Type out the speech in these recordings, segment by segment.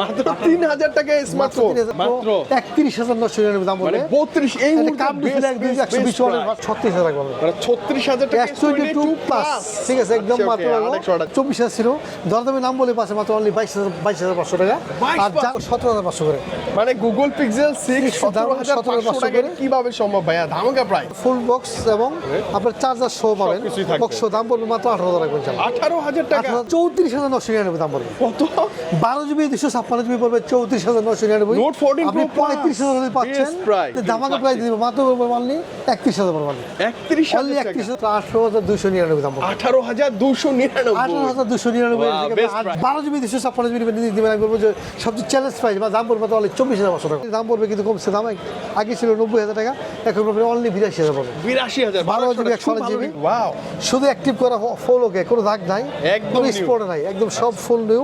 মাত্র তিন হাজার টাকা স্মার্টফোন মাত্র একত্রিশ হাজার নশো নিরানব্বই দাম মানে পড়বে বত্রিশ এই একশো বিশ। ছত্রিশ হাজার মানে ছত্রিশ হাজার প্লাস ঠিক আছে একদম আচ্ছা, মাত্র চব্বিশ হাজার ছিল। দরদামে নাম বলে পাশে মাত্র অনলি বাইশ হাজার বাইশ হাজার পাঁচশো টাকা। আর যা সতেরো হাজার পাঁচশো করে। মানে গুগল পিক্সেল সিক্স সতেরো হাজার 17,500 পাঁচশো টাকা করে। কীভাবে সম্ভব ভাইয়া? ধামাকা প্রাইস ফুল বক্স এবং আপনার চার্জার শো পাবেন। বক্স দাম পড়বে মাত্র আঠারো হাজার। আঠারো হাজার টাকা? চৌত্রিশ হাজার নশো নিরানব্বই দাম পড়বে কত? বারো জিবি দুশো ছাপ্পান্ন জিবি পড়বে চৌত্রিশ হাজার নশো নিরানব্বই। Note 14 আপনি Pro Plus, পঁয়ত্রিশ হাজার হলে পাচ্ছেন। best price। ধামাকা প্রাইস দিব মাত্র পড়বে মানলি একত্রিশ হাজার পড়বে মানলি একত্রিশ অনলি একত্রিশ আঠারো হাজার দুশো নিরানব্বই দাম পড়বে। আঠারো হাজার দুশো আঠারো হাজার দুশো নিরানব্বই Wow, থেকে best আর price। বারো জিবি দুশো ছাপ্পান্ন জিবি দিবেন আমি বলব যে সবচেয়ে চ্যালেঞ্জ প্রাইস বা দাম পড়বে তাহলে চব্বিশ হাজার পাঁচশো টাকা। দাম পড়বে কিন্তু কমছে দাম আগে ছিল নব্বই হাজার টাকা এখন পড়বে অনলি বিরাশি হাজার পড়বে। বিরাশি হাজার। বারো জিবি একশো জিবি ওয়াও শুধু অ্যাক্টিভ করা ফুল ওকে কোনো দাগ নাই। একদম স্পট নাই একদম সব ফুল নিউ.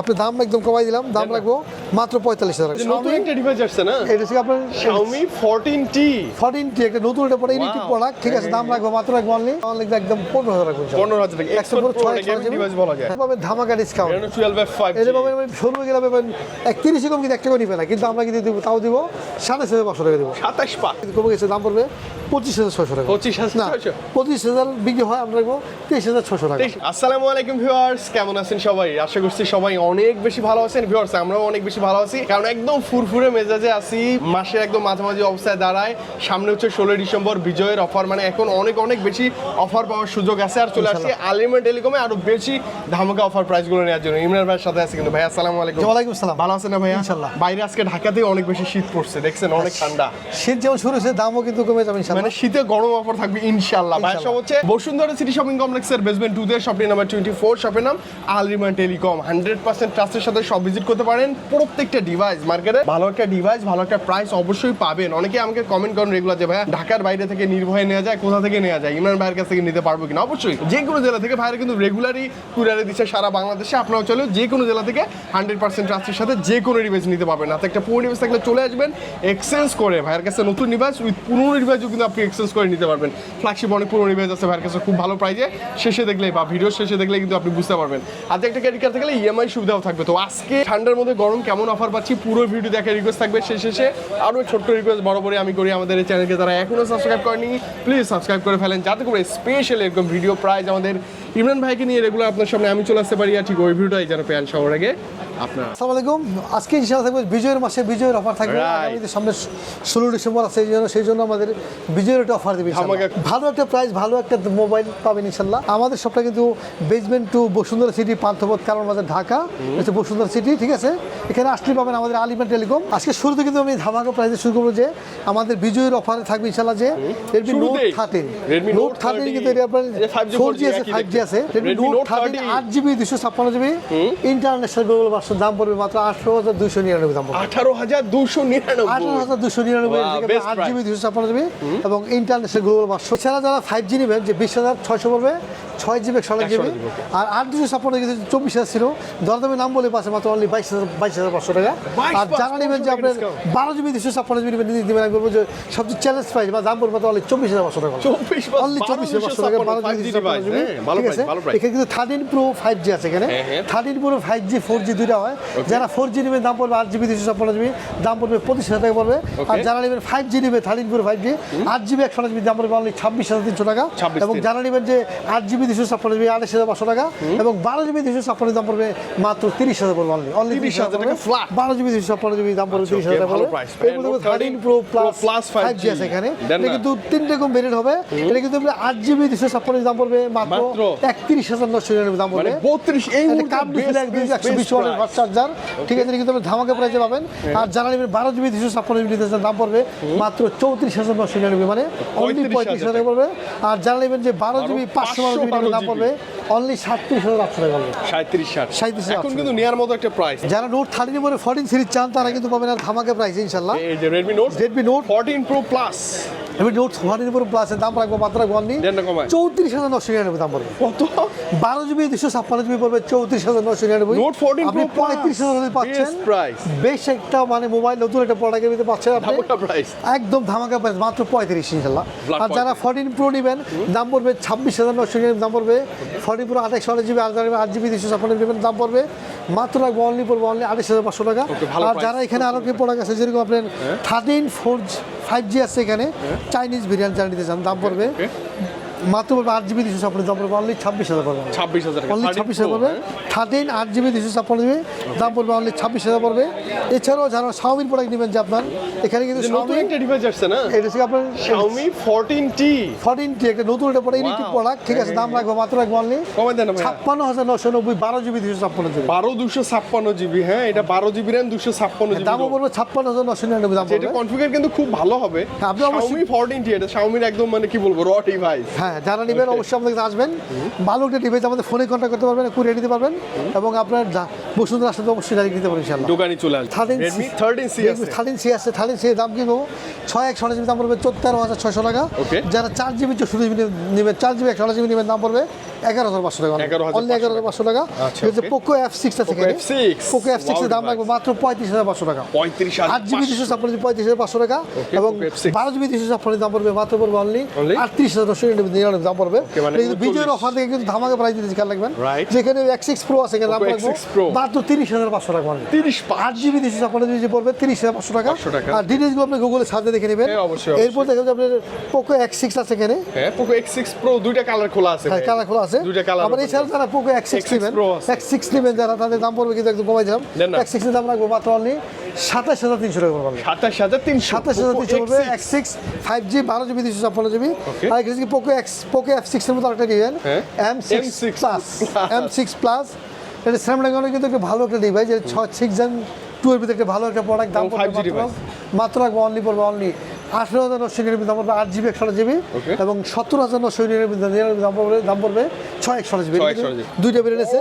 আপনি দাম একদম কমাই দিলাম দাম রাখব মাত্র পঁয়তাল্লিশ হাজার নতুন একটা ডিভাইস আসছে না? এটা হচ্ছে আপনার Xiaomi 14T ফর্টিন টি একটা নতুন এটা ইলেকট্রিক Wow. প্রোডাক্ট ঠিক আছে দাম রাখব মাত্র রাখব অনলি অনলি একদম পনেরো হাজার রাখব পনেরো হাজার টাকা একশো Expert ছয় একটা বলা যায়। ধামাকা ডিসকাউন্ট Reno 12 F5G এটা পাবেন শোরুমে গেলে পাবেন একত্রিশে কম কিন্তু এক টাকা নিবে না কিন্তু আমরা কিন্তু দিব তাও দিব সাতাশ হাজার পাঁচশো টাকা দিব। সাতাশ পা। কিন্তু কমে গেছে দাম পড়বে পঁচিশ হাজার ছশো টাকা। পঁচিশ হাজার না পঁচিশ হাজার বিক্রি হয় আমরা রাখব তেইশ হাজার ছশো টাকা। আসসালামু আলাইকুম ভিউয়ার্স কেমন আছেন সবাই? আশা করছি সবাই অনেক বেশি ভালো আছেন। ভিউয়ার্স আমরাও অনেক বেশি ভালো আছি। কারণ একদম ফুরফুরে মেজাজে আছি। মাসের একদম মাঝামাঝি অবস্থায় দাঁড়ায়। সামনে হচ্ছে ষোলোই ডিসেম্বর বিজয়ের অফার। মানে এখন অনেক অনেক বেশি অফার পাওয়ার সুযোগ আছে। আর চলে আসছে আলিমেন্ট টেলিকমে আরও বেশি ধামাকা অফার প্রাইসগুলো নেওয়ার জন্য। ইমরান ভাইয়ের সাথে আছে কিন্তু ভাই আসসালামু আলাইকুম। ওয়ালাইকুম আসসালাম। ভালো আছেন না ভাইয়া? ইনশাল্লাহ। বাইরে আজকে ঢাকাতেই অনেক বেশি শীত পড়ছে দেখছেন? অনেক ঠান্ডা। শীত যেমন শুরু হয়েছে দামও কিন্তু কমে যাবে ইনশাল্লাহ মানে শীতে গরম অফার থাকবে ইনশাল্লাহ ভাই সব হচ্ছে বসুন্ধরা সিটি শপিং কমপ্লেক্সের বেসমেন্ট টু দের শপিং নাম্বার টোয়েন্টি ফোর শপের নাম আলরিমান টেলিকম হান্ড্রেড পার্সেন্ট ট্রাস্টের সাথে সব ভিজিট করতে পারেন প্রত্যেকটা ডিভাইস মার্কেটে ভালো একটা ডিভাইস ভালো একটা প্রাইস অবশ্যই পাবেন। অনেকে আমাকে কমেন্ট করেন রেগুলার যে ভাইয়া ঢাকার বাইরে থেকে নির্ভয়ে নেওয়া যায় কোথা থেকে নেওয়া যায়? ইমরান ভাইয়ের কাছ থেকে নিতে পারব কিনা? অবশ্যই যে কোনো জেলা থেকে ভাইয়ের কিন্তু রেগুলারই কুরিয়ারে দিচ্ছে সারা বাংলাদেশে। আপনারাও চলে যে কোনো জেলা থেকে হান্ড্রেড পার্সেন্ট ট্রাস্টের সাথে যে কোনো ডিভাইস নিতে পারবেন। হাতে একটা পুরো ডিভাইস থাকলে চলে আসবেন এক্সচেঞ্জ করে ভাইয়ের কাছে নতুন ডিভাইস উইথ পুরোনো ডিভাইসও কিন্তু আপনি এক্সচেঞ্জ করে নিতে পারবেন। ফ্ল্যাগশিপ অনেক পুরোনো ডিভাইস আছে ভাইয়ের কাছে, খুব ভালো প্রাইজে শেষে দেখলে বা ভিডিও শেষে দেখলে কিন্তু আপনি বুঝতে পারবেন। আর একটা ক্রেডিট কার্ড থাকলে ইএমআই সুবিধাও থাকবে। তো আজকে ঠান্ডার মধ্যে গরম কেমন অফার পাচ্ছি, পুরো ভিডিও দেখে রিকোয়েস্ট থাকবে শেষে শেষে আরও ছোট্ট রিকোয়েস্ট বরাবরই আমি করি আমাদের এই চ্যানেলকে যারা এখনও সাবস্ক্রাইব করেনি প্লিজ সাবস্ক্রাইব করে ফেলেন। যাতে করে স্পেশাল এরকম ভিডিও প্রাইজ আমাদের ইমরান ভাইকে নিয়ে রেগুলার আপনার সামনে আমি চলে আসতে পারি। আর ঠিক ওই ভিডিওটাই যেন পেন সবার আগে। আপনার। আসসালামু আলাইকুম। আজকে ইনশাআল্লাহ থাকবে বিজয়ের মাসে বিজয়ের অফার থাকবে। সামনে ষোলো ডিসেম্বর আছে জন্য সেই জন্য আমাদের বিজয়ের একটা অফার দেবে ভালো একটা প্রাইস ভালো একটা মোবাইল পাবেন ইনশাল্লাহ আমাদের সবটা কিন্তু basement two Bashundhara city Panthapath কারণ বাজার ঢাকা হচ্ছে বসুন্ধরা সিটি ঠিক আছে? এখানে আসলে পাবেন আমাদের আলিমেন্ট টেলিকম আজকে শুরুতে কিন্তু আমি ধামাকা প্রাইসে শুরু করব যে আমাদের বিজয়ের অফারে থাকবে ইনশাল্লাহ যে Redmi note? Thirteen note thirteen কিন্তু এটা আপনার ফোর জি আছে ফাইভ জি আছে। রেডমি নোট থার্টিন আট জিবি দুশো ছাপ্পান্ন জিবি ইন্টারন্যাশনাল গ্লোবাল ভার্সন দাম পড়বে মাত্র আঠারো হাজার দুশো নিরানব্বই দাম পড়বে। আঠারো হাজার দুশো আঠারো হাজার দুশো নিরানব্বই আট জিবি দুশো ছাপ্পান্ন জিবি এবং ইন্টারন্যাশনাল গ্লোবাল ভার্সন এছাড়া যারা ফাইভ জি নেবেন যে বিশ হাজার ছয়শো পড়বে ছয় জিবি একশো জিবি আর আট দুশো ছাপ্পান্ন কিন্তু চব্বিশ হাজার ছিল। দরদামে নাম বলে পাশে মাত্র অনলি বাইশ হাজার বাইশ হাজার পাঁচশো টাকা। আর যারা নেবেন যে আপনার বারো জিবি দুশো ছাপ্পান্ন জিবি নেবেন আমি বলব যে সবচেয়ে চ্যালেঞ্জ প্রাইস বা দাম পড়বে মাত্র অনলি চব্বিশ হাজার পাঁচশো টাকা। অনলি চব্বিশ হাজার পাঁচশো টাকা বারো জিবি। জিবি ঠিক আছে? এখানে কিন্তু থার্টিন প্রো ফাইভ জি আছে এখানে। হ্যাঁ, হ্যাঁ। Thirteen pro five G four G দুইটা হয়। যারা ফোর জি নেবেন দাম পড়বে আট জিবি দুশো ছাপ্পান্ন জিবি। দাম পড়বে পঁচিশ হাজার টাকা পড়বে। আর যারা নেবেন ফাইভ জি নেবে থার্টিন প্রো ফাইভ জি আট জিবি একশো জিবি দাম পড়বে অনলি ছাব্বিশ হাজার তিনশো টাকা। এবং যারা নেবেন যে আট জিবি দুশো ছাপ্পান্ন জিবি আঠাশ হাজার পাঁচশো টাকা। এবং বারো জিবি দুশো ছাপ্পান্ন দাম পড়বে মাত্র তিরিশ হাজার পড়বে অনলি অনলি 30,000 টাকা বারো জিবি দুশো ছাপ্পান্ন জিবি দাম পড়বে তিরিশ হাজার টাকা ভালো পড়বে। price। এর মধ্যে Note 13 thirteen pro plus five G আছে এখানে। এটা কিন্তু তিনটে রকম ভেরিয়েন্ট হবে। এটা কিন্তু আট জিবি দুশো ছাপ্পান্ন দাম পড়বে মাত্র একত্রিশ হাজার নশো নিরানব্বই দাম মানে পড়বে বত্রিশ এই একশো বিশ best ওয়াটের ফাস্ট চার্জার ঠিক আছে কিন্তু আপনি ধামাকা প্রাইসে পাবেন। আর যারা নেবেন বারো জিবি দুশো ছাপ্পান্ন জিবি দাম পড়বে মাত্র চৌত্রিশ হাজার নশো নিরানব্বই মানে অনলি পঁয়ত্রিশ হাজার পড়বে। আর যারা নেবেন যে বারো জিবি পাঁচশো বারো জিবি দাম 512 পড়বে অনলি হাজার আটশো টাকা সাঁত্রিশ এখন কিন্তু নেওয়ার মতো একটা প্রাইস যারা নোট থার্টিন পরে ফোরটিন সিরিজ চান তারা কিন্তু পাবেন আর ধামাকা প্রাইসে ইনশাল্লাহ। এই যে Redmi note Redmi note fourteen pro plus আমি নোট ফোরটিন পরে প্লাসের দাম রাখব মাত্র রাখব অনলি। চৌত্রিশ হাজার নশো নিরানব্বই দাম পড়বে। কত? বারো জিবি দুশো ছাপ্পান্ন জিবি পড়বে চৌত্রিশ হাজার নশো নিরানব্বই। নোট ফোরটিন আপনি পঁয়ত্রিশ হাজার হলে পাচ্ছেন। প্রাইস বেশ একটা মানে মোবাইল নতুন একটা প্রোডাক্টের ভিতরে পাচ্ছেন আপনি। একদম ধামাকা প্রাইস মাত্র পঁয়ত্রিশ ইনশাল্লাহ। আর যারা ফোরটিন প্রো নেবেন দাম পড়বে ছাব্বিশ হাজার নশো নিরানব্বই দাম পড়বে ফোরটিন জ্বালানি পুরো আঠাশ আঠাশ জিবি আর জ্বালানি আট জিবি দুশো ছাপ্পান্ন জিবি দাম পড়বে। মাত্র লাগবে অনলি পড়বে অনলি আঠাশ হাজার পাঁচশো টাকা। আর যারা এখানে আরও কি প্রোডাক্ট গেছে যেরকম আপনার থার্টিন ফোর ফাইভ জি আছে এখানে চাইনিজ বিরিয়ানি চাল নিতে চান দাম পড়বে. মাত্র পড়বে আট জিবি দুশো ছাপ্পান্ন দাম পড়বে অনলি ছাব্বিশ হাজার পড়বে। ছাব্বিশ হাজার অনলি ছাব্বিশ হাজার পড়বে। থার্টিন আট জিবি দুশো ছাপ্পান্ন জিবি দাম পড়বে অনলি ছাব্বিশ হাজার পড়বে। এছাড়াও যারা শাওমির প্রোডাক্ট নেবেন যে আপনার এখানে কিন্তু নতুন একটা ডিভাইস আসছে না? এটা হচ্ছে আপনার Xiaomi 14T ফর্টিন টি একটা নতুন একটা প্রোডাক্ট ইলেকট্রিক প্রোডাক্ট ঠিক আছে দাম রাখব মাত্র রাখব অনলি কমে দেন ছাপ্পান্ন হাজার নশো নব্বই বারো জিবি দুশো ছাপ্পান্ন জিবি বারো দুশো ছাপ্পান্ন জিবি হ্যাঁ এটা বারো জিবি র্যাম দুশো ছাপ্পান্ন জিবি দামও পড়বে ছাপ্পান্ন হাজার নশো নিরানব্বই দাম এটা কনফিগার কিন্তু খুব ভালো হবে। হ্যাঁ, আপনি অবশ্যই- Xiaomi 14T এটা Xiaomi-র একদম মানে কি বলব র ডিভাইস হ্যাঁ যারা নেবেন. অবশ্যই আমাদের আসবেন। ভালো একটা ডিভাইস আমাদের ফোনে কন্ট্যাক্ট করতে পারবেন কুরিয়ে নিতে পারবেন এবং আপনার বসুন্ধরা আসলে অবশ্যই গাড়ি নিতে পারবেন ইনশাল্লাহ দোকানে চলে আসবে। থার্টিন 13C আছে থার্টিন সি আছে থার্টিন সি দাম কিন্তু ছয় এক একশো জিবি দাম পড়বে তেরো হাজার ছয়শো টাকা। যারা চার জিবি চৌষট্টি জিবি নেবেন চার জিবি একশো জিবি নেবেন দাম পড়বে এগারো হাজার পাঁচশো টাকা। অনলি এগারো হাজার পাঁচশো টাকা। okay. পোকো এফ সিক্স আছে পোকো এফ Wow দাম. রাখব মাত্র পঁয়ত্রিশ হাজার পাঁচশো টাকা। পঁয়ত্রিশ আট জিবি দুশো ছাপ্পান্ন পঁয়ত্রিশ হাজার পাঁচশো টাকা এবং বারো জিবি দুশো ছাপ্পান্ন দাম পড়বে মাত্র পড়বে অনলি? আটত্রিশ হাজার নশো নিরানব্বই দাম পড়বে। মানে বিজয়ের অফার থেকে কিন্তু ধামাকা প্রাইস দিতে খেয়াল রাখবেন। যেখানে এক্স সিক্স প্রো আছে দাম Poco রাখব X6 Pro। মাত্র তিরিশ হাজার পাঁচশো টাকা only। তিরিশ আট জিবি দুশো ছাপ্পান্ন জিবি পড়বে তিরিশ হাজার পাঁচশো টাকা। আর ডিটেলসগুলো আপনি গুগলে সার্চে দেখে নেবেন। হ্যাঁ। এরপর দেখেন যে আপনার পোকো এক্স সিক্স আছে এখানে। পোকো এক্স সিক্স প্রো দুইটা কালার খোলা আছে। হ্যাঁ কালার খোলা আছে। দুইটা কালার আবার এছাড়া যারা পোকো এক্স সিক্স নেবেন এক্স সিক্স নেবেন যারা তাদের দাম পড়বে কিন্তু একদম কমাই দিলাম। এক্স সিক্সের দাম রাখব মাত্র অনলি সাতাশ হাজার তিনশো টাকা পড়বে সাতাশ হাজার তিনশো। সাতাশ হাজার তিনশো পড়বে এক্স সিক্স ফাইভ জি বারো জিবি দুশো ছাপ্পান্ন জিবি. আর পোকো এক্স পোকো এফ সিক্সের মতো একটা হ্যাঁ। M six M6 plus M six plus এটা স্ন্যাপড্রাগনের কিন্তু একটা ভালো একটা ডিভাইস যে ছ সিক্স জেন টু এর ভিতরে একটা ভালো একটা প্রোডাক্ট দাম পড়বে। মাত্র রাখব অনলি পড়বে অনলি আঠেরো হাজার নশো নিরানব্বই দাম পড়বে আট জিবি একশো জিবি এবং সত্তর হাজার নশো নিরানব্বই নিরানব্বই দাম পড়বে দাম পড়বে ছয় একশো জিবি। দুইটা বেরিয়ে আছে।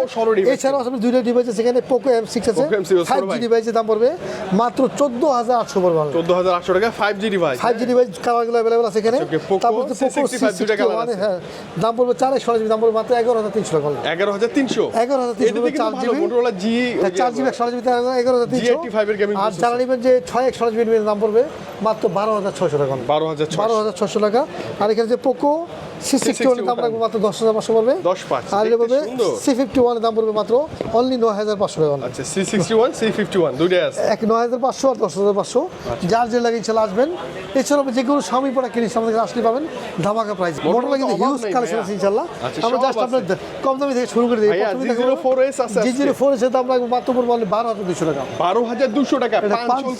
এছাড়াও আসলে দুইটা ডিভাইস আছে এখানে পোকো এম সিক্স আছে। Poco M6 আছে, ফাইভ জি ডিভাইসের দাম পড়বে মাত্র চোদ্দ হাজার আটশো পড়বে। চোদ্দ হাজার আটশো টাকা five G device five G device কালারগুলো অ্যাভেলেবল আছে এখানে। তারপর তো Poco C65 দুইটা colour C61 আছে। হ্যাঁ দাম পড়বে চার একশো জিবি দাম পড়বে মাত্র এগারো হাজার তিনশো টাকা এগারো হাজার তিনশো? 11,300 এটাতে কিন্তু চার ভালো জিবি। জি হ্যাঁ, চার জিবি একশো জিবি এগারো হাজার তিনশো। G85 আর। যারা নেবেন যে ছয় একশো জিবি দাম পড়বে মাত্র বারো হাজার ছয়শো টাকা। বারো হাজার বারো হাজার ছশো টাকা। আর এখানে যে পোকো সি সিক্সটি ওয়ানের দাম রাখব মাত্র দশ হাজার পাঁচশো পড়বে। 10 পাঁচ, আর পড়বে সি ফিফটি ওয়ানের দাম পড়বে মাত্র অনলি নয় হাজার পাঁচশো টাকা। আচ্ছা C sixty one C fifty one দুইটাই আছে। এক নয় হাজার পাঁচশো আর দশ হাজার পাঁচশো। যার যে লাগে ইনশাল্লাহ আসবেন। এছাড়াও যে কোনো স্বামী পড়া কিনিস আমাদের আসলে পাবেন ধামাকা প্রাইস কিন্তু হিউজ কালেকশন আছে ইনশাল্লাহ। আচ্ছা, আমরা জাস্ট আপনার কম দামি থেকে শুরু করে দিই। ভাইয়া G04S আছে জি জিরো ফোর এসে দাম লাগবে মাত্র পড়বে only বারো হাজার দুশো টাকা। বারো হাজার দুশো টাকা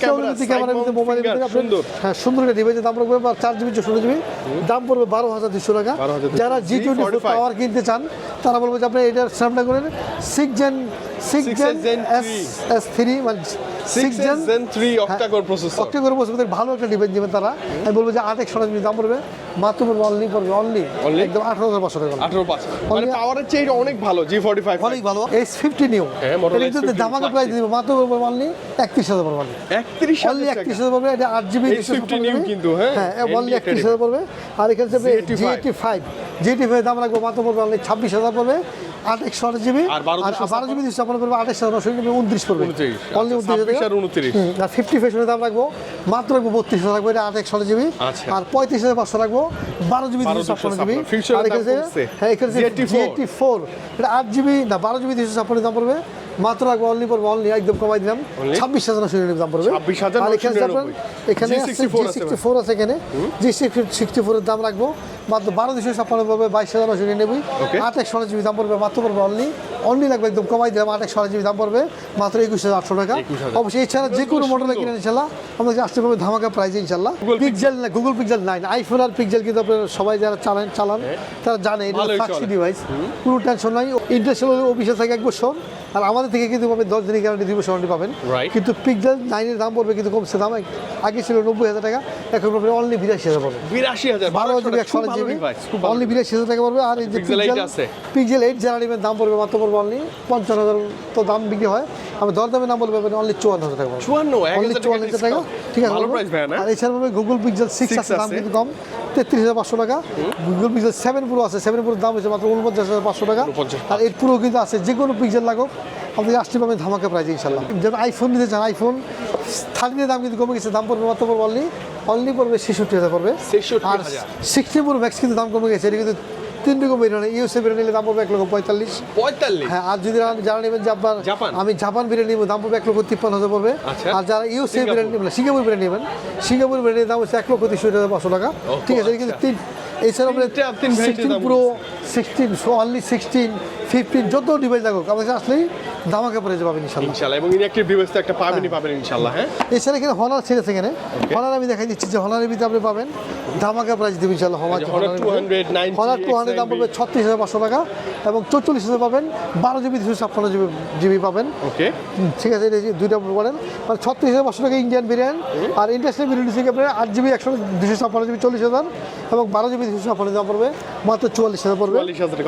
ক্যামেরা সুন্দর। হ্যাঁ সুন্দর একটা ডিভাইসের দাম পড়বে বা চার জিবি চৌষট্টি জিবি দাম পড়বে বারো হাজার দুশো টাকা। 12,200 যারা জি টোয়েন্টি ফোর পাওয়ার কিনতে চান তারা বলব যে আপনি এটা স্ন্যাপড্রাগনের six gen six gen S S three মানে six gen gen three octacore processor octa করে ভালো একটা ডিভাইস দেবেন তারা। আমি বলব যে আট একশো দাম পড়বে। মাত্র পড়বে অনলি পড়বে অনলি একদম আঠারো হাজার পাঁচশো টাকা। আঠারো পাঁচ মানে পাওয়ারের চেয়ে এটা অনেক ভালো জি ফোর্টি ফাইভ অনেক ভালো। এস ফিফটি নিউ হ্যাঁ, কিন্তু S50 ধামাকা প্রাইস দিব। মাত্র পড়বে অনলি একত্রিশ হাজার পড়বে। only। একত্রিশ অনলি একত্রিশ হাজার পড়বে। এটা আট জিবি S50 new কিন্তু, হ্যাঁ? হ্যাঁ অনলি একত্রিশ হাজার পড়বে। আর এখানে G eighty five G eighty five দাম রাখব মাত্র পড়বে অনলি ছাব্বিশ হাজার পড়বে আট একশো আট জিবি। আর বারো জিবি দুশো আপনার পড়বে আঠাশ হাজার নশো নিবে উনত্রিশ পড়বে। অনলি আচ্ছা, উনত্রিশ 26 আর 29 হুম, আর ফিফটি ফেশনের দাম রাখব মাত্র রাখব বত্রিশ হাজার রাখব এটা আট একশো জিবি। আচ্ছা। আর পঁয়ত্রিশ হাজার পাঁচশো রাখব বারো জিবি দুশো ছাপ্পান্ন জিবি। আর এখানে হ্যাঁ এখানে Z84 ফোর এটা আট জিবি না বারো জিবি দুশো ছাপ্পান্ন দাম পড়বে। মাত্র রাখব অনলি পড়বে অনলি একদম কমাই দিলাম। ছাব্বিশ হাজার নশো নিরানব্বই দাম পড়বে। 26,999 আর এখানে আপনার এখানে G64 জি আছে সিক্সটি ফোর আছে এখানে। জি সিক্সটি ফোরের দাম রাখব মাত্র বারো দুশো ছাপ্পান্ন পড়বে বাইশ হাজার নশো নিরানব্বই। আট একশো দাম পড়বে মাত্র পড়বে অনলি অনলি লাগবে একদম কমাই দিলাম আট একশো জিবি দাম পড়বে মাত্র একুশ হাজার আটশো টাকা। অবশ্যই এছাড়া যে কোনো। মডেল কিনেন ইনশাল্লাহ। আমাদের আসতে পারবে ধামাকা প্রাইজে ইনশাল্লাহ। পিক্সেল না গুগল পিক্সেল নাইন আইফোন আর পিক্সেল কিন্তু আপনারা সবাই যারা চালান চালান তারা জানে এটা ফ্লাক্সি ডিভাইস কোনো টেনশন নাই। ইন্টারন্যাশনাল অফিসে থাকে এক বছর আর আমাদের থেকে কিন্তু পাবেন দশ দিনের গ্যারান্টি দুই বছর ওয়ারেন্টি পাবেন। কিন্তু পিক্সেল নাইনের দাম পড়বে কিন্তু কমছে দাম আগে ছিল নব্বই হাজার টাকা এখন পড়বে অনলি বিরাশি হাজার পড়বে। বিরাশি হাজার বারো জিবি একশো জিবি। অনলি বিরাশি হাজার টাকা পড়বে আর এই যে Pixel 8 পিক্সেল আছে। পিক্সেল এইট যারা নেবেন দাম পড়বে মাত্র পড়বে অনলি পঞ্চান্ন হাজার তো দাম বিক্রি হয়। আমি দর দামে দাম বলবে অনলি চুয়ান্ন হাজার টাকা চুয়ান্ন অনলি চুয়ান্ন হাজার টাকা। ঠিক আছে বলব। না? আর এছাড়া গুগল পিক্সেল সিক্স আছে দাম। কিন্তু কম। তেত্রিশ হাজার পাঁচশো টাকা। গুগল পিক্সেল সেভেন প্রো আছে সেভেন প্রোর দাম হচ্ছে মাত্র উনপঞ্চাশ হাজার পাঁচশো টাকা। আর এইট প্রো কিন্তু আছে যে কোনো পিক্সেল লাগুক আমাদের আসতে পাবেন ধামাকা প্রাইজ ইনশাল্লাহ যেমন আইফোন নিতে চান আইফোন থার্টিনের দাম কিন্তু কমে গেছে দাম পড়বে মাত্র পড়বে অনলি অনলি পড়বে ছেষট্টি হাজার পড়বে। আর সিক্সটি প্রো ম্যাক্স কিন্তু দাম কমে গেছে এটা কিন্তু তিন রকম বিরিয়ানি ইউএসএ বিরিয়ানি নিলে দাম পড়বে এক লক্ষ পঁয়তাল্লিশ। পঁয়তাল্লিশ? হ্যাঁ আর যদি যারা- যারা নেবেন জাপান? আমি জাপান বিরিয়ানি নেব দাম পড়বে এক লক্ষ তিপ্পান্ন হাজার পড়বে। আচ্ছা। আর যারা ইউএসএ বিরিয়ানি নেবেন সিঙ্গাপুর বিরিয়ানি নেবেন। সিঙ্গাপুর বিরিয়ানির দাম হচ্ছে এক লক্ষ তিরিশ হাজার পাঁচশো টাকা। ঠিক আছে কিন্তু আচ্ছা। তিন এছাড়া তিনটা- তিন variety sixteen pro sixteen only sixteen fifteen যত ডিভাইস থাকুক আমাদের আসলেই দামাকে পড়ে যাবেন ইনশাল্লাহ ইনশাল্লাহ এবং ইনঅ্যাক্টিভ ডিভাইস তো একটা পাবেনই পাবেন ইনশাল্লাহ হ্যাঁ? এছাড়া এখানে হনার ছেড়ে এখানে। হনার আমি দেখাই দিচ্ছি যে হনারের ভিতরে আপনি পাবেন ধামাকা প্রাইস দেবেন ইনশাল্লাহ 290, হনার টু হান্ড্রেড দাম পড়বে ছত্রিশ হাজার পাঁচশো টাকা এবং চৌচল্লিশ হাজার পাবেন বারো জিবি দুশো ছাপ্পান্ন জিবি জিবি পাবেন। ওকে ঠিক আছে দুইটা মডেল মানে ছত্রিশ হাজার পাঁচশো টাকা ইন্ডিয়ান বিরিয়ানি আর ইন্টারন্যাশনাল বিরিয়ানি থেকে আপনার আট জিবি একশো দুশো ছাপ্পান্ন জিবি চল্লিশ হাজার। এবং বারো জিবি দুশো ছাপ্পান্ন দাম পড়বে মাত্র চুয়াল্লিশ হাজার পড়বে।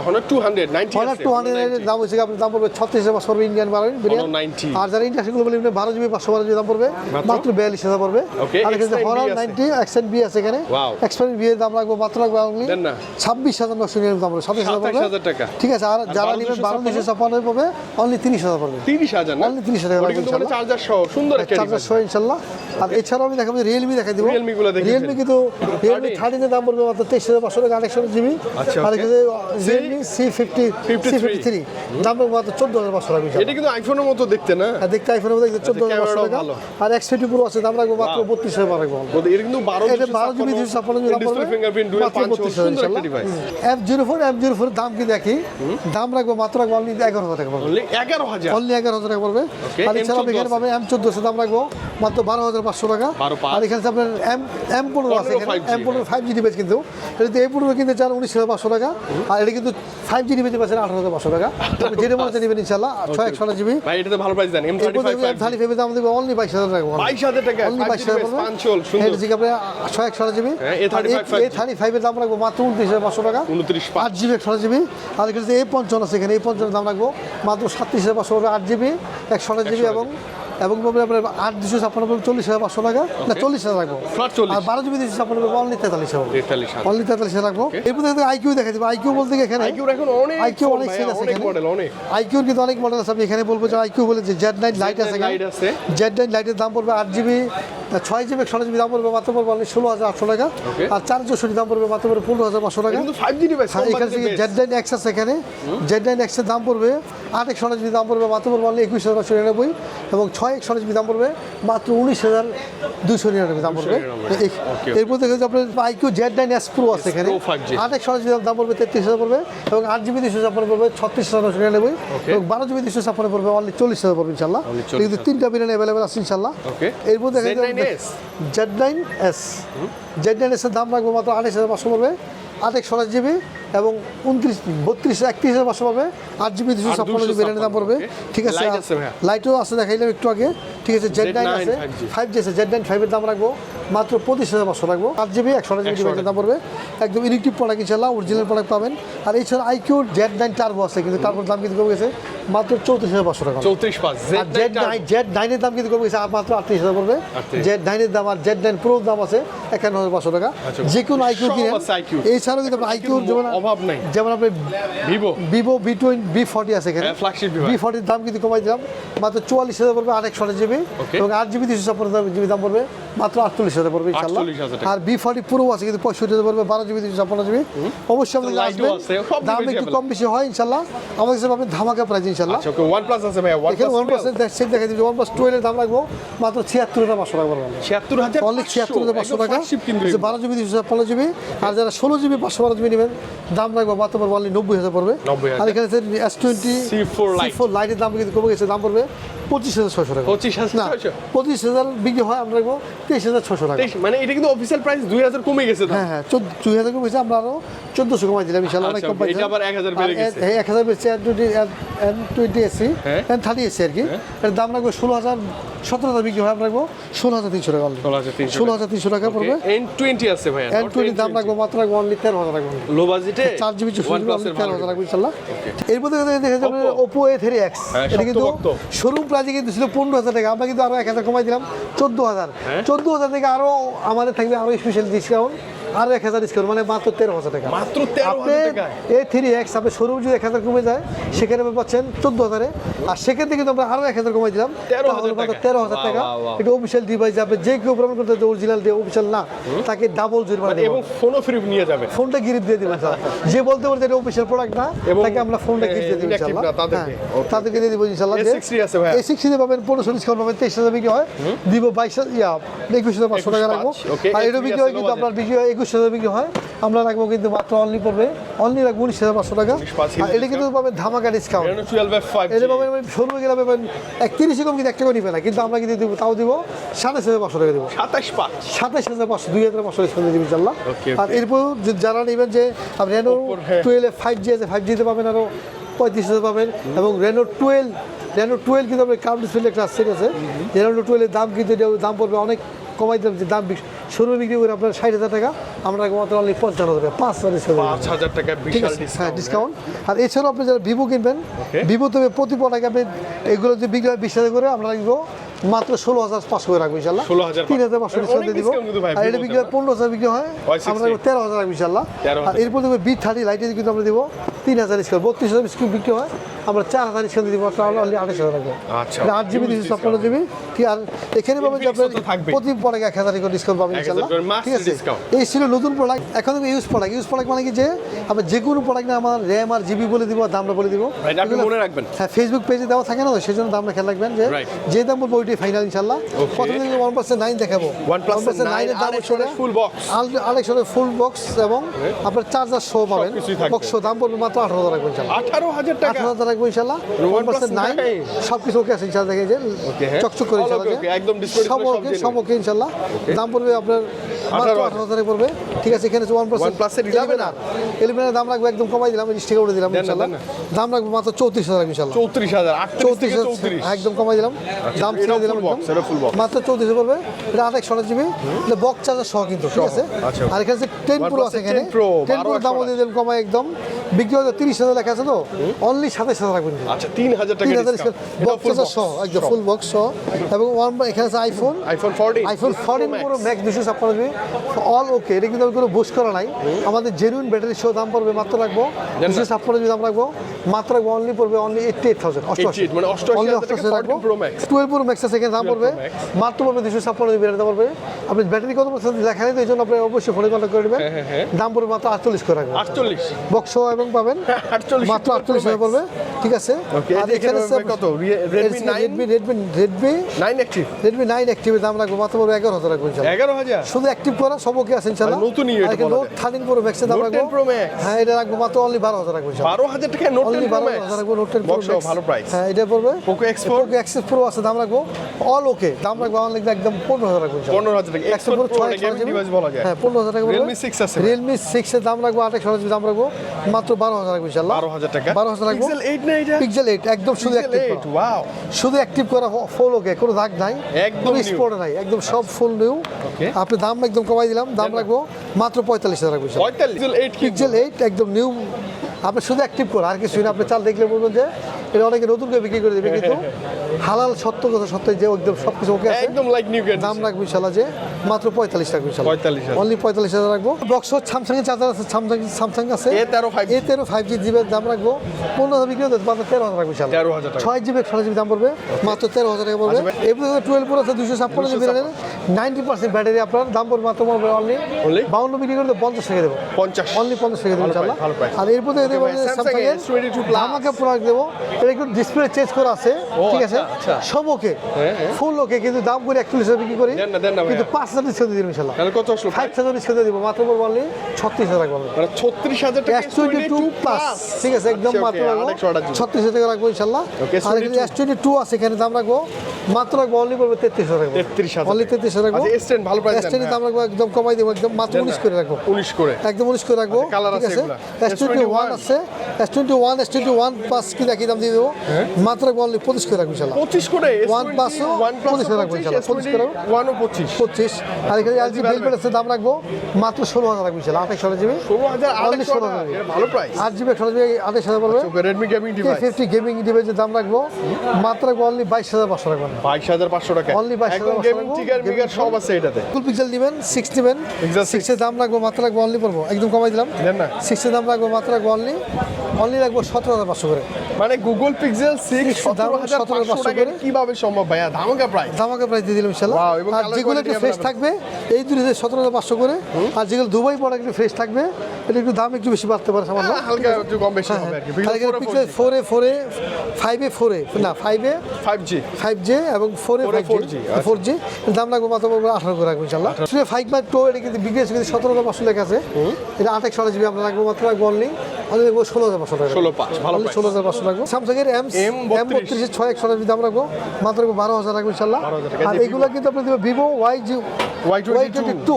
হনার টু হান্ড্রেড দাম হচ্ছে আপনার দাম পড়বে ছত্রিশ হাজার পাঁচশো ইন্ডিয়ান আর যারা ইন্টারন্যাশনাল বারো জিবি পাঁচশো বারো জিবি দাম পড়বে। মাত্র? বিয়াল্লিশ হাজার পড়বে। আর এখানে X9B নাইনটি এক্সেন্ট বি আছে। এখানে। Wow. এক্সপেন্ট বি এর দাম রাখব মাত্র অনলি ছাব্বিশ হাজার নশো নিরানব্বই দাম পড়বে সাতাশ হাজার পড়বে। 27,000 টাকা। ঠিক আছে আর যারা 12,256 নেবেন বারো দুশো ছাপ্পান্ন পড়বে অনলি তিরিশ হাজার পড়বে। তিরিশ হাজার 30,000 টাকা ওটা লাগবে মানে। চার্জার সহ সুন্দর চার্জার সহ ইনশাল্লাহ। আর এছাড়াও আমি দেখাবো রিয়েলমি দেখাই দিব। Realme গুলো দেখে রিয়েলমি কিন্তু রিয়েলমি 13 থার্টিনের দাম পড়বে মাত্র তেইশ হাজার পাঁচশো টাকা আড়াইশো জিবি। আচ্ছা, আর Realme C fifty C fifty three দাম পড়বে মাত্র চোদ্দ হাজার পাঁচশো টাকা এটা কিন্তু আইফোনের মতো দেখতে না? দেখতে আইফোনের মধ্যে চোদ্দ হাজার টাকা। আর এক্স ফিফটি প্রো আছে দাম রাখব মাত্র বত্রিশ হাজার রাখব এটা কিন্তু বারো এটা বারো জিবি দুশো ছাপ্পান্ন জিবি দাম পড়বে ফিঙ্গারপ্রিন্ট ডুয়েল মাত্র বত্রিশ হাজার সুন্দর একটা ইনশাল্লাহ device F zero four F zero four দাম কি দেখি? দাম রাখব মাত্র রাখব অনলি এগারো হাজার টাকা পড়বে। এগারো হাজার? অনলি এগারো হাজার টাকা পড়বে। আর এছাড়া এখানে পাবেন এম চোদ্দশো দাম রাখব মাত্র বারো হাজার পাঁচশো টাকা। আর এখানে আপনার এম এম পনেরো আছে এম পনেরো ফাইভ জি ডিভাইস কিন্তু। এটা যদি এই পনেরো কিনতে চান উনিশ হাজার পাঁচশো টাকা। আর এটা কিন্তু ফাইভ জি ডিভাইস আঠারো হাজার পাঁচশো টাকা। তবে যেটা মনে হচ্ছে নেবেন ইনশাল্লাহ ছয় একশো জিবি? ভাই এটাতে ভালো প্রাইস দেন এম থার্টি ফাইভ থার্টি ফাইভের দাম অনলি বাইশ হাজার টাকা বাইশ হাজার টাকা অনলি বাইশ হাজার পড়বে পাঞ্চল সুন্দর এটা থেকে আপনার ছয় একশো জিবি? হ্যাঁ, A35 5G এ থার্টি ফাইভের দাম রাখব মাত্র উনত্রিশ হাজার পাঁচশো টাকা। উনত্রিশ আট জিবি একশো জিবি। আর এখানে এই পঞ্চান্ন আছে এখানে। এই পঞ্চান্ন দাম রাখব মাত্র সাতত্রিশ হাজার পাঁচশো আট জিবি একশো জিবি এবং এবং পাবেন আপনার আট দুশো ছাপ্পান্ন পাবেন চল্লিশ হাজার পাঁচশো টাকা। না চল্লিশ হাজার রাখব। আর বারো জিবি দুশো ছাপ্পান্ন পাবেন অনলি তেতাল্লিশ হাজার। অনলি তেতাল্লিশ হাজার রাখব। এরপর দেখতে আইকিউ দেখা যাবে আইকিউ বলতে এখানে? আইকিউ অনেক সেল আছে এখানে। আইকিউর কিন্তু অনেক মডেল আছে। আমি এখানে বলব যে আইকিউ বলে যে জেড নাইন লাইট আছে লাইট আছে। জেড নাইন লাইটের দাম পড়বে আট জিবি। ছয় জিবি ষোলো জিবি দাম পড়বে মাত্র পড়বে অনলি ষোলো হাজার আটশো টাকা। আর চার চৌষট্টি দাম পড়বে মাত্র পড়বে পনেরো হাজার পাঁচশো টাকা। হ্যাঁ, এখানে থেকে জেড নাইন এক্স আছে এখানে। জেড নাইন এক্সের দাম পড়বে আট এক সরাসরি দাম পড়বে মাত্র পড়বে অনলি একুশ হাজার নিরানব্বই। এবং ছয় এক সরাসরি দাম পড়বে মাত্র উনিশ হাজার দুশো নিরানব্বই দাম পড়বে। 299 এই- Okay, এরপর দেখে যে আপনার iQOO Z nine S pro আছে এখানে। আট এক সরাসরি দাম পড়বে তেত্রিশ হাজার পড়বে এবং আট জিবি দুশো ছাপ্পান্ন পড়বে ছত্রিশ হাজার নশো নিরানব্বই। এবং বারো জিবি দুশো ছাপ্পান্ন পড়বে অনলি চল্লিশ হাজার পড়বে ইনশাল্লাহ কিন্তু তিনটা বিরিয়ানি অ্যাভেলেবেল আছে ইনশাল্লাহ. এরপর দেখে Z9S Z nine S Z nine এসের দাম রাখব মাত্র আঠাশ হাজার পাঁচশো পড়বে। আট সরাস জিবি এবং উনত্রিশ বত্রিশ একত্রিশ হাজার পাঁচশো পাবে। আট জিবি দুশো ছাপ্পান্ন জিবি বিরিয়ানির দাম পড়বে। ঠিক আছে? লাইটও আছে দেখাইলাম একটু আগে। ঠিক আছে জেড নাইন আছে ফাইভ জি আছে জেড নাইন ফাইভের দাম রাখব। মাত্র পঁচিশ হাজার পাঁচশো রাখব। আট জিবি একশো আট জিবি 128 দাম পড়বে। একদম ইলেকট্রিক প্রোডাক্ট ইনশাল্লাহ অরিজিনাল প্রোডাক্ট পাবেন। আর এছাড়া আইকিউ জেড নাইন টার্বো আছে কিন্তু টার্বোর দাম কিন্তু কমে গেছে। মাত্র চৌত্রিশ হাজার পাঁচশো টাকা। চৌত্রিশ পাঁচ জেড নাইন জেড নাইনের দাম কিন্তু কমে গেছে আর মাত্র আটত্রিশ হাজার পড়বে। জেড নাইনের দাম আর জেড নাইন প্রোর দাম আছে একান্ন হাজার পাঁচশো টাকা। যে কোনো আইকিউ আছে IQ এছাড়াও কিন্তু আইকিউ যেমন অভাব নাই। যেমন আপনি Vivo. Vivo twenty B forty আছে এখানে। হ্যাঁ। বি ফর্টির দাম কিন্তু কমাই দিলাম। মাত্র চুয়াল্লিশ হাজার পড়বে আট একশো জিবি। এবং আট জিবি দুশো ছাপ্পান্ন জিবি দাম পড়বে। মাত্র আটচল্লিশ হাজার পড়বে ইনশাল্লাহ আর বি ফর্টি পুরো আছে কিন্তু পঁয়ষট্টি হাজার পড়বে বারো জিবি দুশো ছাপ্পান্ন জিবি। অবশ্যই আমাদের Light ও আসবেন। আছে, সব দাম একটু কম বেশি হয় ইনশাল্লাহ আমাদের কাছে পাবেন ধামাকা প্রাইস ইনশাল্লাহ ওয়ান প্লাস আছে ওয়ান এখানে ওয়ান প্লাস সেট দেখা দিচ্ছি। ওয়ান প্লাস টুয়েলভের দাম রাখব। মাত্র ছিয়াত্তর হাজার পাঁচশো টাকা পড়বে। ছিয়াত্তর হাজার অনলি ছিয়াত্তর হাজার পাঁচশো টাকা। বারো জিবি দুশো ছাপ্পান্ন জিবি। আর যারা ষোলো জিবি পাঁচশো বারো জিবি নেবেন। দাম রাখব মাত্র পড়বে অনলি নব্বই হাজার পড়বে। আর এখানে এস টোয়েন্টি ফোর লাইটের দাম কিন্তু কমে গেছে দাম পড়বে পঁচিশ হাজার ছশো টাকা। পঁচিশ হাজার না পঁচিশ হাজার বিক্রি হয় আমরা রাখব তেইশ হাজার ছশো টাকা। মানে এটা কিন্তু অফিসিয়াল প্রাইস দুই হাজার কমে গেছে হ্যাঁ হ্যাঁ দুই হাজার কমেছে আমরা আরও চোদ্দশো কমাই দিলাম ইনশাল্লাহ অনেক আচ্ছা, কম পাইছে। এটা আবার 1000 বেড়ে গেছে। এক হাজার বেড়েছে এন টোয়েন্টি এসি হ্যাঁ। এন থার্টি এসি আর কি। এর দাম রাখব ষোলো হাজার সতেরো হাজার বিক্রি হয় আমরা রাখব ষোলো হাজার তিনশো টাকা ষোলো হাজার তিনশো হাজার টাকা পড়বে। এন টোয়েন্টি আছে ভাইয়া এন টোয়েন্টি দাম রাখব মাত্র রাখব অনলি তেরো হাজার রাখব লো বাজেটে চার জিবি তেরো হাজার রাখব ইনশাল্লাহ. এরপর দেখে যাবে ওপো এ থ্রি এক্স হ্যাঁ, এটা কিন্তু শোরুম প্রাইসে কিন্তু ছিল পনেরো হাজার টাকা আমরা কিন্তু আরও এক হাজার কমাই দিলাম চোদ্দ হাজার হ্যাঁ। চোদ্দ হাজার থেকে আরও আমাদের থাকবে আরও স্পেশাল ডিসকাউন্ট আরও এক হাজার ডিসকাউন্ট মানে মাত্র তেরো হাজার টাকা। মাত্র 13,000 আপনি টাকায়? এ থ্রি এক্স আপনি শোরুম যদি এক হাজার কমে যায় সেখানে আপনি পাচ্ছেন চোদ্দ হাজারে। আর সেক্ষেত্রে কিন্তু আমরা আরও এক হাজার কমাই দিলাম। 13,000 তাহলে মাত্র টাকা। তেরো হাজার টাকা। এটা অফিসিয়াল ডিভাইস আপনি যে কেউ প্রমাণ করতে অরিজিনাল দিয়ে অফিসিয়াল না তাকে ডাবল জরিমানা দেবো। এবং ফোনও ফ্রি নিয়ে যাবে। ফোনটা গিরিপ দিয়ে দিবেন স্যার। যে বলতে পারছে এটা অফিসিয়াল প্রোডাক্ট না তাকে আমরা ফোনটা গিফট দিয়ে দেবো তাদেরকে। হ্যাঁ. তাদেরকে দিয়ে দেবো ইনশাআল্লাহ। A60 আছে ভাইয়া? এই সিক্সটি পাবেন পনেরোশো ডিসকাউন্ট পাবেন তেইশ হাজার বিক্রি হয়। দিব বাইশ হাজার ইয়া একুশ হাজার পাঁচশো টাকা রাখব আর এটা A3 বিক্রি হয় কিন্তু আপনার বিক্রি হয় একুশ হাজার বিক্রি হয় আমরা রাখব কিন্তু মাত্র অনলি পড়বে অনলি রাখব উনিশ হাজার পাঁচশো টাকা। আর এটা কিন্তু পাবেন ধামাকা ডিসকাউন্ট রেনো 12 এর 5G এটা পাবেন শোরুমে গেলে পাবেন একত্রিশে কম কিন্তু একটা করে নিবে না কিন্তু আমরা কিন্তু দিব তাও দিব সাতাশ হাজার পাঁচশো টাকা দিব। 27 পাঁচ। সাতাশ হাজার পাঁচশো দুই হাজার পাঁচশো ডিসকাউন্ট দিয়ে দিবি ইনশাল্লাহ আর এরপর যারা নেবেন যে আপনি রেনো। টুয়েলভ ফাইভ জি আছে ফাইভ জিতে পাবেন আরও পঁয়ত্রিশ হাজার পাবেন। এবং রেনো টুয়েলভ রেনো টুয়েলভ কিন্তু আপনার কার্ড ডিসপ্লে একটা ঠিক আছে। রেনো টুয়েলভের দাম কিন্তু দাম পড়বে অনেক কমাই দিলাম যে দাম শুরু বিক্রি করে আপনার ষাট হাজার টাকা আমরা মাত্র অনলি পঞ্চান্ন হাজার টাকা পাঁচ হাজার ডিসকাউন্ট 5000 টাকা হ্যাঁ ডিসকাউন্ট ডিসকাউন্ট আর এছাড়াও আপনি যারা ভিভো কিনবেন ভিভো তবে প্রতি প্রোডাক্ট আপনি এগুলো যে বিক্রি হয় বিশ হাজার করে আমরা রাখব মাত্র ষোলো হাজার পাঁচশো করে রাখব ইনশাল্লাহ। 16,500 তিন হাজার পাঁচশো। ডিসকাউন্ট দিয়ে দিব। আর এটা বিক্রি হয় পনেরো হাজার বিক্রি হয় হয় 60 আমরা রাখব তেরো হাজার রাখব ইনশাল্লাহ। আর এরপর দেখব বি থার্টি লাইটে কিন্তু আমরা দিব তিন হাজার ডিসকাউন্ট বত্রিশ হাজার বিক্রি হয়। আমরা চার হাজার ডিসকাউন্ট দিব অনলি আঠাশ হাজার আচ্ছা। আট জিবি ছাপ্পান্ন জিবি ঠিক আর এখানে পাবেন যে আপনার প্রতি প্রোডাক্ট এক হাজার করে ডিসকাউন্ট পাবেন ইনশাল্লাহ ঠিক আছে? এই ছিল নতুন প্রোডাক্ট এখন তুমি ইউজ প্রোডাক্ট ইউজ প্রোডাক্ট মানে কি যে আমরা যে কোনো প্রোডাক্ট না আমার র্যাম আর জিবি বলে দিব দামটা বলে দিব। আপনি মনে রাখবেন। হ্যাঁ ফেসবুক পেজে দেওয়া থাকে না সেই জন্য দামটা খেয়াল রাখবেন যে যে দাম বলব ওইটাই ফাইনাল ইনশাল্লাহ. প্রথমে থেকে ওয়ান পার্সেন্ট নাইন দেখাবো। OnePlus এর 9 দাম আর একশোটার full box। আরেকশনের ফুল বক্স এবং আপনার চার্জার শো পাবেন। বক্স দাম পড়বে মাত্র আঠারো হাজার রাখবেন ইনশাল্লাহ 18000 টাকা? আঠারো হাজার রাখব ইনশাল্লাহ ওয়ান নাইন সব কিছু ওকে আছে ইনশাল্লাহ দেখে যে হ্যাঁ। চকচক করে ইনশাল্লাহ সব ওকে সব ওকে ইনশাল্লাহ দাম পড়বে আপনার মাত্র 18,000 আঠারো হাজারে। পড়বে। ঠিক আছে এখানে ওয়ান 11 আর ইলেভেনের দাম রাখব একদম কমাই দিলাম রিস্টিকে করে দিলাম ইনশাল্লাহ। দাম রাখব মাত্র চৌত্রিশ হাজার ইনশাল্লাহ। চৌত্রিশ হাজার 34 একদম কমাই দিলাম। দাম ছেড়ে box। মাত্র চৌত্রিশে পড়বে। এটা আট একশো জিবি। এটা বক্স চার্জার সহ কিন্তু ঠিক আছে? আচ্ছা। আর এখানে টেন প্রো আছে এখানে টেন প্রো দিয়ে দিলাম কমাই একদম। বিক্রি হয়তো তিরিশ হাজার লেখা আছে তো? অনলি সাতাশ হাজার রাখবেন আচ্ছা 3000 টাকা তিন হাজার বক্স চার্জার সহ একদম ফুল বক্স সহ। এবং ওয়ান এখানে আছে আইফোন আইফোন 14 আইফোন ফোরটিন পুরো ম্যাক্স দুশো ছাপ্পান্ন জিবি। অল ওকে এটা কিন্তু আমি কোনো বুস্ট করা নাই। আমাদের জেনুইন ব্যাটারি শো দাম পড়বে মাত্র রাখব দুশো ছাপ্পান্ন দাম রাখব মাত্র রাখব অনলি পড়বে অনলি এইটটি এইট থাউজেন্ড অষ্টআশি 88, 88,000 টাকা 14 টুয়েলভ প্রো ম্যাক্স এখানে দাম পড়বে। মাত্র পড়বে দুশো ছাপ্পান্ন জিবি দাম পড়বে। আপনি ব্যাটারি কত পার্সেন্ট লেখা নেই তো এই জন্য আপনি অবশ্যই ফোনে কন্ট্যাক্ট করে নেবেন। হ্যাঁ, হ্যাঁ, হ্যাঁ। দাম পড়বে মাত্র আটচল্লিশ করে রাখবেন 48 বক্স এবং পাবেন। মাত্র আটচল্লিশ হয়ে পড়বে। ঠিক আছে? আর এখানে কত? Re- Redmi 9? Redmi Redmi Redmi 9 active Redmi nine অ্যাক্টিভের দাম রাখব মাত্র পড়বে এগারো হাজার রাখব ইনশাল্লাহ 11000 শুধু অ্যাক্টিভ করা সব ওকে আছে ইনশাল্লাহ আর নতুনই এটা নোট যায়। থার্টিন প্রো ম্যাক্সের দাম রাখব। 10 Pro Max। হ্যাঁ এটা রাখব মাত্র অনলি বারো হাজার রাখব ইনশাল্লাহ 12000 টাকা নোট অনলি 10 Pro বারো Max হাজার রাখব নোট টেন প্রো বক্স ভালো প্রাইস হ্যাঁ এটা পড়বে। Poco X4? Poco access pro আছে দাম রাখব। অল ওকে দাম রাখব অনলি একদম পনেরো হাজার রাখব ইনশাল্লাহ 15000 টাকা। X4 পুরো Pro ছয় এটা gaming device বলা যায়। হ্যাঁ পনেরো হাজার টাকা Realme 6 আছে। রিয়েলমি সিক্সের দাম রাখব আঠাশ হাজার দাম রাখব। মাত্র বারো হাজার রাখব ইনশাল্লাহ 12000 টাকা। বারো হাজার রাখব। Pixel 8 না এটা? পিক্সেল এইট একদম শুধু অ্যাক্টিভ 8 ওয়াও শুধু অ্যাক্টিভ করা ফুল ওকে কোনো দাগ নাই। একদম। স্পট নাই একদম সব ফুল নিউ. আপনি দাম একদম কমাই দিলাম দাম রাখব। মাত্র পঁয়তাল্লিশ হাজার রাখব 45 Pixel 8 কি পিক্সেল এইট একদম নিউ আপনি শুধু অ্যাক্টিভ করা আর কিছু না। আপনি চাল দেখলে বলবেন যে এটা অনেকে নতুন করে বিক্রি করে দেবে কিন্তু হালাল সত্য কথা সত্য যে একদম সব কিছু ওকে একদম লাইক নিউ গেট দাম রাখব ইনশাল্লাহ যে মাত্র পঁয়তাল্লিশ রাখব ইনশাল্লাহ 45,000 অনলি পঁয়তাল্লিশ হাজার রাখব। বক্স স্যামসাং এর চার্জার আছে স্যামসাং স্যামসাং আছে। A13 5G এ তেরো ফাইভ জি জিবির দাম রাখব। পনেরো হাজার বিক্রি হতে মাত্র তেরো হাজার রাখব ইনশাল্লাহ 13,000 টাকা। ছয় জিবি একশো জিবি দাম পড়বে মাত্র তেরো হাজার টাকা পড়বে। আচ্ছা এরপরে টুয়েলভ প্রো আছে দুশো ছাপ্পান্ন জিবি নাইনটি পার্সেন্ট ব্যাটারি আপনার দাম পড়বে মাত্র পড়বে অনলি? বাউন্ন বিক্রি করতে পঞ্চাশ টাকা দেবো। 50 অনলি পঞ্চাশ টাকা দেবো ইনশাল্লাহ। আর এরপরে দেবো স্যামসাং এর আমাকে প্রোডাক্ট দেবো এটা একটু ডিসপ্লে চেঞ্জ করা আছে ঠিক আছে? আচ্ছা, আচ্ছা। সব ওকে। হ্যাঁ, হ্যাঁ। ফুল ওকে কিন্তু দাম করে একচল্লিশ হাজার বিক্রি করি। কিন্তু পাঁচ হাজার ডিসকাউন্ট দিয়ে দিন ইনশাল্লাহ। কত আসলো? ফাইভ হাজার ডিসকাউন্ট দিব মাত্র পড়ব অনলি ছত্রিশ হাজার রাখব মানে 36000 টাকা এস টোয়েন্টি টু প্লাস ঠিক আছে একদম আচ্ছা, মাত্র রাখব। ছত্রিশ হাজার টাকা রাখব ইনশাল্লাহ। আর S22 এস টোয়েন্টি টু আছে এখানে দাম রাখব। মাত্র রাখব অনলি পড়বে তেত্রিশ হাজার রাখব 33,000 অনলি তেত্রিশ হাজার রাখব। S10 ভালো price এস দাম রাখব একদম কমাই দেবো একদম মাত্র উনিশ করে রাখব। 19 করে। একদম উনিশ করে রাখব ঠিক আছে এস টোয়েন্টি ওয়ান S21 আছে। S twenty one S twenty one plus কি দেখি দাম দিয়ে দেবো? মাত্র অনলি পঁচিশ করে রাখব ইনশাল্লাহ পঁচিশ করে? One plus ও পঁচিশ করে রাখব ইনশাল্লাহ, পঁচিশ করে। ওয়ান ও পঁচিশ। পঁচিশ। আর এখানে এলজি Velvet। বেল প্যালেসের দাম রাখব মাত্র ষোলো হাজার রাখব ইনশাল্লাহ আঠাশ ষোলো জিবি। ষোলো হাজার আড়াইশো ষোলো হাজার। ভালো প্রাইস আট জিবি একশো জিবি আঠাশ হাজার পড়বে। Redmi gaming device fifty gaming ডিভাইসের দাম রাখব। মাত্র রাখব অনলি বাইশ হাজার পাঁচশো রাখবেন বাইশ হাজার পাঁচশো টাকা। Only 22,500 একদম গেমিং টাকা। টিকার মিগার সব আছে এটাতে। গুগল পিক্সেল নেবেন সিক্স নেবেন। সিক্সের দাম রাখব মাত্র রাখব অনলি পড়ব। একদম কমাই দিলাম। না। সিক্সের দাম রাখব মাত্র রাখব অনলি অনলি রাখব সতেরো হাজার পাঁচশো করে। মানে গুগল পিক্সেল সিক্স সতেরো হাজার পাঁচশো করে। কীভাবে সম্ভব ভাইয়া? ধামাকা প্রাইস ধামাকা প্রাইস দিয়ে দিলাম ইনশাল্লাহ আর যেগুলো একটু ফ্রেশ থাকবে এই দুটো সতেরো হাজার পাঁচশো করে। আর যেগুলো দুবাই প্রোডাক্ট একটু ফ্রেশ থাকবে এটা একটু দাম একটু বেশি বাড়তে পারে সামান্য। হালকা একটু কম বেশি হ্যাঁ হবে হ্যাঁ। পিক্সেল ফোরে ফোরে ফাইভে ফোরে না ফাইভে ফাইভ জি ফাইভ জি এবং ফোরে ফাইভ জি। ফোর জি দাম লাগবে মাত্র আঠারো করে রাখব ইনশাল্লাহ ফাইভ মার্ক প্রো এটা কিন্তু হচ্ছে কিন্তু সতেরো হাজার পাঁচশো লেখা আছে। এটা আঠাশ ষোলো জিবি আমরা রাখব মাত্র রাখব অনলি অনলি রাখব ষোলো হাজার পাঁচশো টাকা। 16,500 ভালো ষোলো হাজার পাঁচশো রাখব স্যামসাং এর এম এম বত্রিশের ছয় একশো দাম রাখব। মাত্র বারো হাজার রাখব ইনশাল্লাহ আর যে এইগুলো কিন্তু আপনি দেবেন Vivo Y G Y Y22 twenty two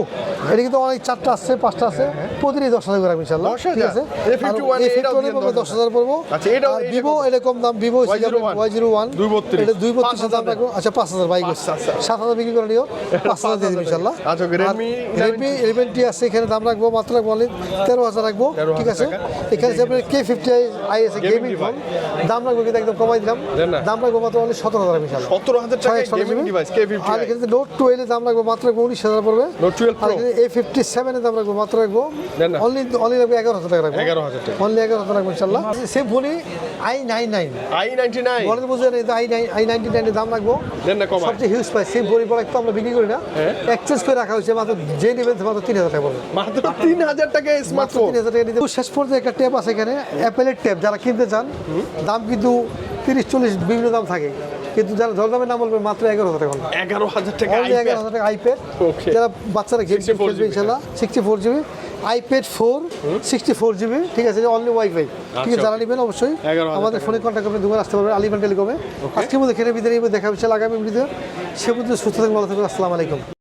এটা কিন্তু অনেক চারটা আসছে পাঁচটা আছে। প্রতিদিন দশ হাজার করে রাখব ইনশাল্লাহ ঠিক আছে? এই 51 এই এটাও ফিফটি দিয়ে পড়বে 10,000 দশ হাজার। পড়ব। আচ্ছা, ভিভো কত? এটা কম দাম ভিভো ওয়াই জিরো ওয়ান 232 এটা দুই বত্রিশের দাম রাখব। আচ্ছা পাঁচ হাজার বাইক পাঁচ সাত হাজার বিক্রি করে নিও। পাঁচ হাজার দিয়ে দিবি ইনশাল্লাহ আচ্ছা, রেডমি ইলেভেন টি আছে এখানে দাম রাখব মাত্র রাখব তেরো হাজার রাখব। ঠিক আছে। এখানে যে আপনার কে ফিফটি আই আছে গেমিং ফোন দাম কিন্তু একদম কমাই দিলাম। দাম রাখব মাত্র অনলি সতেরো হাজার ইনশাল্লাহ সতেরো হাজার টাকা গেমিং ডিভাইস কে ফিফটি আর এখানে নোট টুয়েলভ দাম রাখব মাত্র উনিশ হাজার পড়বে। Note 12 আর Pro। এ ফিফটি সেভেনের দাম রাখব মাত্র রাখব। অনলি অনলি রাখব এগারো হাজার টাকা রাখব। 11,000 টাকা। অনলি এগারো হাজার রাখব ইনশাল্লাহ। সেম ফোনই I nine nine I ninety nine বলেন বুঝে আই নাইন আই নাইনটি নাইনের দাম রাখব। দেন না কমায়। সবচেয়ে হিউজ প্রাইস সেম ফোনই প্রোডাক্ট তো আমরা বিক্রি করি না। হ্যাঁ। এক্সচেঞ্জ করে রাখা হয়েছে মাত্র যে নেবেন মাত্র তিন হাজার টাকা পড়বে। মাত্র তিন হাজার টাকা স্মার্টফোন তিন হাজার টাকা শেষ পর্যায়ে একটা আছে এখানে অ্যাপেলের ট্যাপ যারা কিনতে চান দাম কিন্তু তিরিশ চল্লিশ বিভিন্ন দাম থাকে। কিন্তু যারা দরদামের নাম বলবে মাত্র এগারো হাজার টাকা এগারো হাজার টাকা এগারো হাজার টাকা আইপ্যাড যারা বাচ্চারা গেম 64 খেলবে ইনশাল্লাহ sixty four GB iPad four sixty four GB ঠিক আছে অনলি ওয়াইফাই ঠিক আছে আচ্ছা, যারা নেবেন অবশ্যই আমাদের ফোনে কন্ট্যাক্ট করবেন দুবার আসতে পারবেন আলিমান টেলিকমে। আজকের মধ্যে খেলে বিদায় নিয়ে দেখা হচ্ছে আগামী ভিডিও সে পর্যন্ত সুস্থ থাকবেন ভালো থাকবেন আসসালামু আলাইকুম।